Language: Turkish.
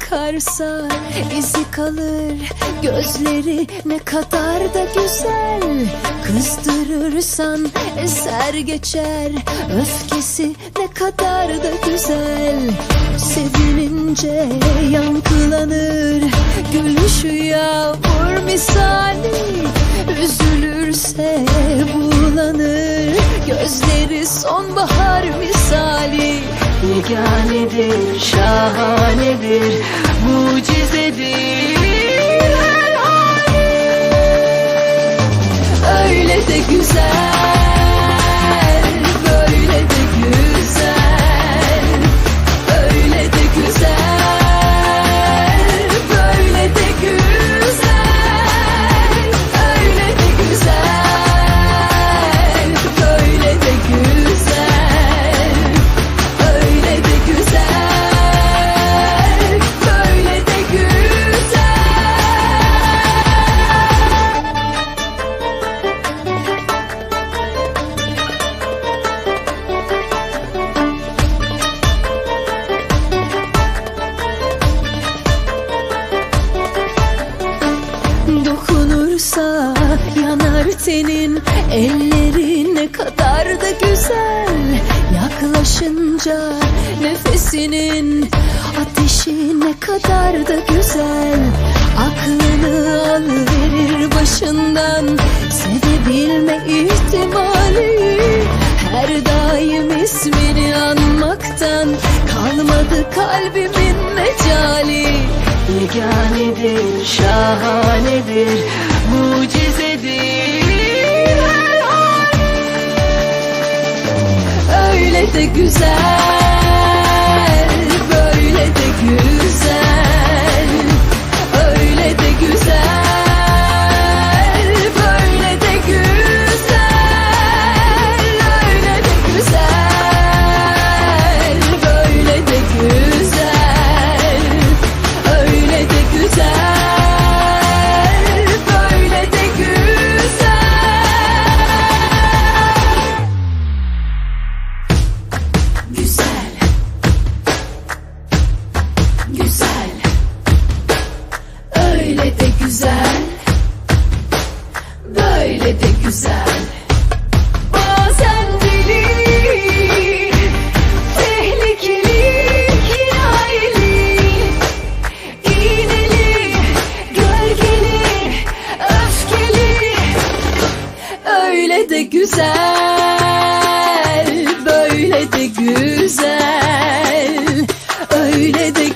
varsa izi kalır. Gözleri ne kadar da güzel. Kızdırırsan eser geçer. Öfkesi ne kadar da güzel. Sevinince yankılanır. Gülüşü yağmur misali. Üzülürse bulanır. Gözleri sonbahar misali. Yeganedir, şahanedir, mucizedir. Her hali. Öyle de güzel, Dokunursa yanar tenin Elleri ne kadar da güzel. Yaklaşınca nefesinin Ateşi ne kadar da güzel. Aklını alıverir başından. Sevebilme ihtimali Her daim ismini anmaktan. Kalmadı kalbimin mecali Yeganedir, şahanedir, mucizedir her hali. Öyle de güzel, Böyle de güzel. Bazen deli Tehlikeli Hikayeli İğneli Gölgeli Öfkeli. Öyle de güzel, böyle de güzel, öyle de